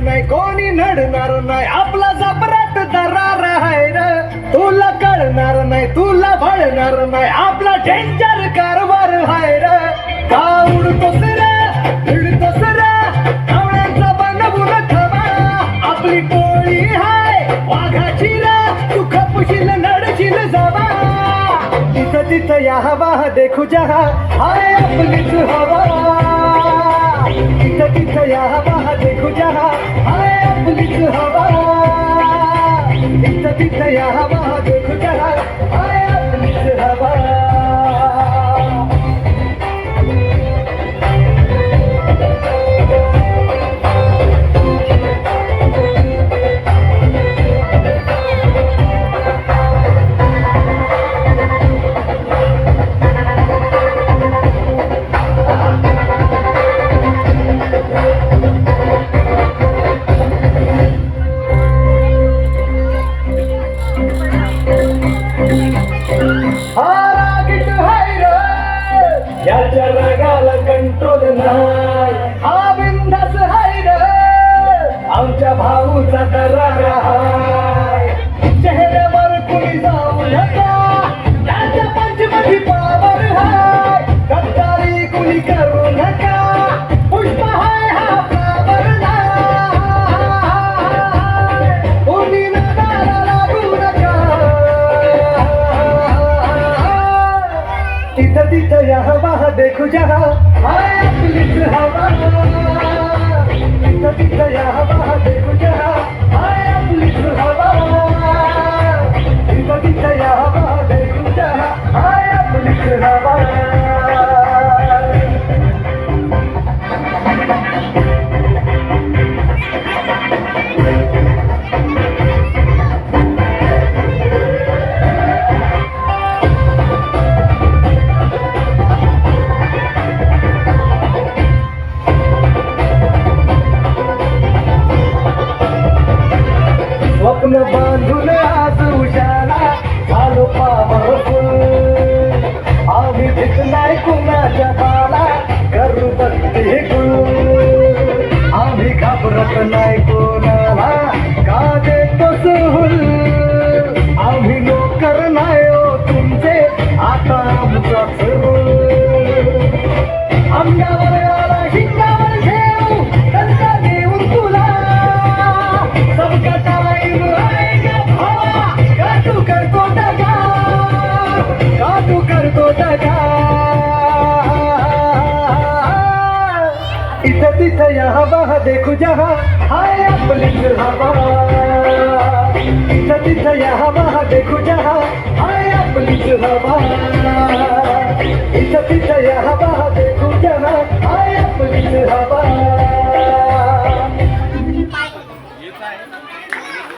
नाही कोणी नडणार नाही आपला जबरात दरार आहे र. तुला कळणार नाही तुला भळणार नाही आपला डेंजर कारभार आहे का उडतो तिथं तिथं या हवा देखू जहा। हाय आपलीच हवा। तिथं तिथं या हवा देखू जहा। हाय आपलीच हवा। तिथं तिथं या हवा हा रागीट हाय रे. याच्या रागाला कंट्रोल नाही. हा बिंदास हाय रे. आमच्या भाऊचा दरार हाय. चेहऱ्यावर कुणी जाऊ नका. हवा देखू स्वप्न बांधून आज उशाला झालो पावरफुल. आम्ही भीत नाही कुणाच्या बाला करू बघते गुल आम्ही घाबरत नाही कोणाला का देतो सुहुल? आम्ही नोकर नाही हो तुमचे आता आमचा इथं तिथं या हवा देखू जहा हाय आपलीच हवा. इथं तिथं या हवा देखू जहा हाय आपलीच हवा. इथं तिथं या हवा